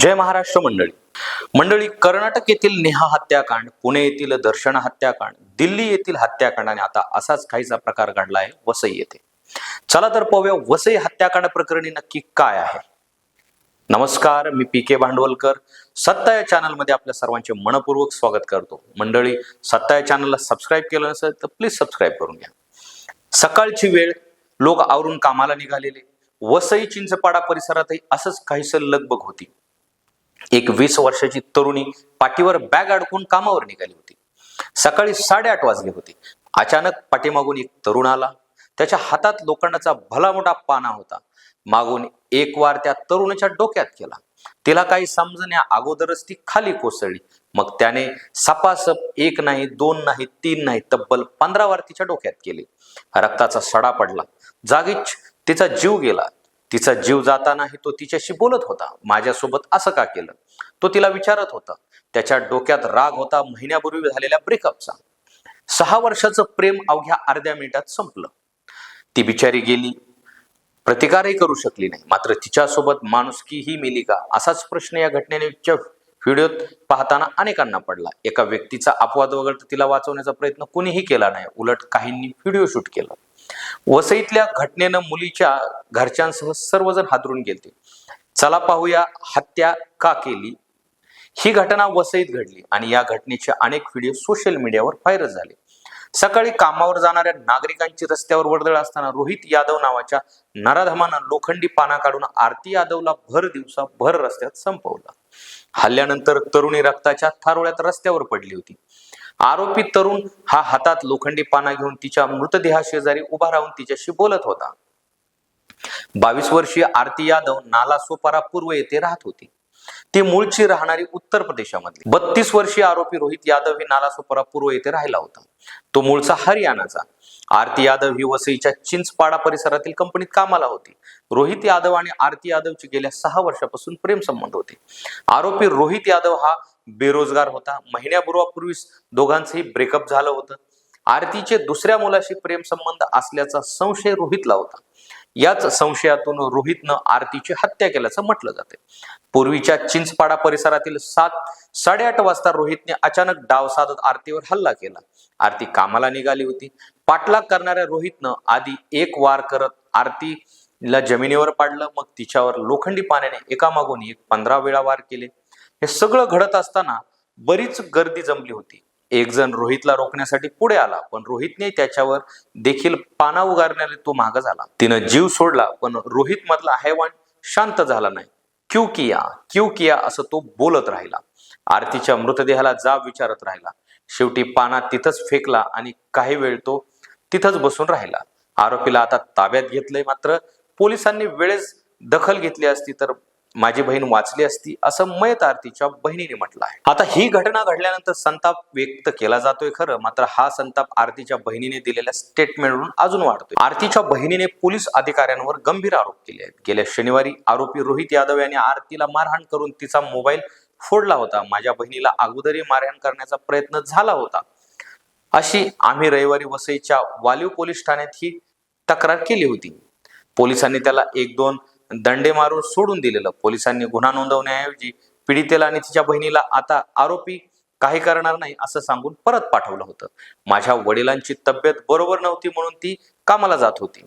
जय महाराष्ट्र मंडळी. मंडळी कर्नाटक येथील नेहा हत्याकांड पुणे येथील दर्शन हत्याकांड दिल्ली येथील हत्याकांड आणि आता असाच काहीसा प्रकार घडला आहे वसई येथे. चला तर पाहूया वसई हत्याकांड प्रकरणी नक्की काय आहे. नमस्कार मी पी के भांडवलकर. सत्ता या चॅनलमध्ये आपल्या सर्वांचे मनपूर्वक स्वागत करतो. मंडळी सत्ता या चॅनलला सबस्क्राईब केलं नसेल तर प्लीज सबस्क्राईब करून घ्या. सकाळची वेळ लोक आवरून कामाला निघालेले. वसई चिंचपाडा परिसरातही असंच काहीसं लगबग होती. एक वीस वर्षाची तरुणी पाठीवर बॅग अडकून कामावर निघाली होती. सकाळी साडेआठ वाजले होते. अचानक पाठीमागून एक तरुण आला. त्याच्या हातात लोखंडाचा भला मोठा पाना होता. मागून एक वार त्या तरुणाच्या डोक्यात केला. तिला काही समजण्या अगोदरच ती खाली कोसळली. मग त्याने सपासप एक नाही दोन नाही तीन नाही तब्बल पंधरा वार तिच्या डोक्यात केले. रक्ताचा सडा पडला. जागीच तिचा जीव गेला. तिचा जीव जातानाही तो तिच्याशी बोलत होता. माझ्यासोबत असं का केलं? तो तिला विचारत होता. त्याच्या डोक्यात राग होता. महिन्यापूर्वी झालेल्या ब्रेकअपचा सहा वर्षाचं प्रेम अवघ्या अर्ध्या मिनिटात संपलं. ती बिचारी गेली. प्रतिकारही करू शकली नाही. मात्र तिच्यासोबत माणुसकी ही मिली का? असाच प्रश्न या घटनेने व्हिडिओत पाहताना अनेकांना पडला. एका व्यक्तीचा अपवाद वगळता तिला वाचवण्याचा प्रयत्न कुणीही केला नाही. उलट काहींनी व्हिडिओ शूट केलं. वसईतल्या घटनेनं मुलीच्या घरच्यांसह सर्वजण हादरून गेले चला पाहूया हत्या का केली? ही घटना वसईत घडली आणि या घटनेचे अनेक व्हिडिओ सोशल मीडियावर व्हायरल झाले. सकाळी कामावर जाणाऱ्या नागरिकांची रस्त्यावर वर्दळ असताना रोहित यादव नावाच्या नराधमानं लोखंडी पाना काढून आरती यादवला भर दिवसा भर रस्त्यात संपवला. हल्ल्यानंतर तरुणी रक्ताच्या थारोळ्यात रस्त्यावर पडली होती. आरोपी तरुण हा हातात लोखंडी पाना घेऊन तिच्या मृतदेहाशेजारी उभा राहून तिच्याशी बोलत होता. बावीस वर्षीय आरती यादव नाला सोपारा पूर्व येथे राहत होती. ती मूळची राहणारी उत्तर प्रदेशामधली. बत्तीस वर्षीय आरोपी रोहित यादव ही नाला सोपारा पूर्व येथे राहिला होता. तो मूळचा हरियाणाचा. आरती यादव ही वसईच्या चिंचपाडा परिसरातील कंपनीत कामाला होती. रोहित यादव आणि आरती यादवची गेल्या सहा वर्षापासून प्रेम संबंध होते. आरोपी रोहित यादव हा बेरोजगार होता. महिन्यापूर्वापूर्वीच दोघांचंही ब्रेकअप झालं होतं. आरतीचे दुसऱ्या मुलाशी प्रेम संबंध असल्याचा संशय रोहितला होता. याच संशयातून रोहितनं आरतीची हत्या केल्याचं म्हटलं जाते पूर्वीच्या चिंचपाडा परिसरातील सात साडेआठ वाजता रोहितने अचानक डाव साधत आरतीवर हल्ला केला. आरती कामाला निघाली होती. पाठलाग करणाऱ्या रोहितनं आधी एक वार करत आरतीला जमिनीवर पाडलं. मग तिच्यावर लोखंडी पाण्याने एकामागून एक पंधरा वेळा वार केले. हे सगळं घडत असताना बरीच गर्दी जमली होती. एक जण रोहितला रोखण्यासाठी पुढे आला पण रोहितने त्याच्यावर देखील पाना उगारण्याने तो माग झाला. तिनं जीव सोडला पण रोहित मधला हैवान शांत झाला नाही. क्यू किया क्यू किया असं तो बोलत राहिला. आरतीच्या मृतदेहाला जाब विचारत राहिला. शेवटी पाना तिथंच फेकला आणि काही वेळ तो तिथंच बसून राहिला. आरोपीला आता ताब्यात घेतलंय मात्र पोलिसांनी वेळेस दखल घेतली असती तर माझी बहीण वाचली असती असं मयत आरतीच्या बहिणीने म्हटलं आहे. आता ही घटना घडल्यानंतर संताप व्यक्त केला जातोय खरं मात्र हा संताप आरतीच्या बहिणीने दिलेल्या स्टेटमेंटवरून अजून वाढतोय. आरतीच्या बहिणीने पोलीस अधिकाऱ्यांवर गंभीर आरोप केले आहेत. गेल्या शनिवारी आरोपी रोहित यादव यांनी आरतीला मारहाण करून तिचा मोबाईल फोडला होता. माझ्या बहिणीला अगोदरही मारहाण करण्याचा प्रयत्न झाला होता. अशी आम्ही रविवारी वसईच्या वालीव पोलीस ठाण्यात ही तक्रार केली होती. पोलिसांनी त्याला एक दोन दंडे मारून सोडून दिलेलं. पोलिसांनी गुन्हा नोंदवण्याऐवजी पीडितेला आणि तिच्या बहिणीला आता आरोपी काही करणार नाही असं सांगून परत पाठवलं होतं. माझ्या वडिलांची तब्येत बरोबर नव्हती म्हणून ती कामाला जात होती.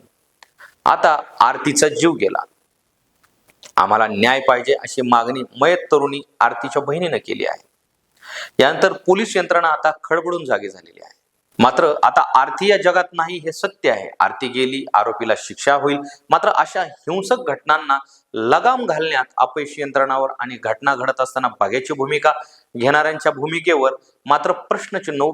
आता आरतीचा जीव गेला. आम्हाला न्याय पाहिजे अशी मागणी मयत तरुणी आरतीच्या बहिणीनं केली आहे. यानंतर पोलीस यंत्रणा आता खडबडून जागी झालेली आहे. मात्र आता आरती या जगात नाही हे सत्य आहे. आरती गेली आरोपीला शिक्षा होईल. मात्र अशा हिंसक घटनांना लगाम घालण्यात अपयशी यंत्रणावर आणि घटना घडत असताना बागेची भूमिका घेणाऱ्यांच्या भूमिकेवर मात्र प्रश्नचिन्ह उभे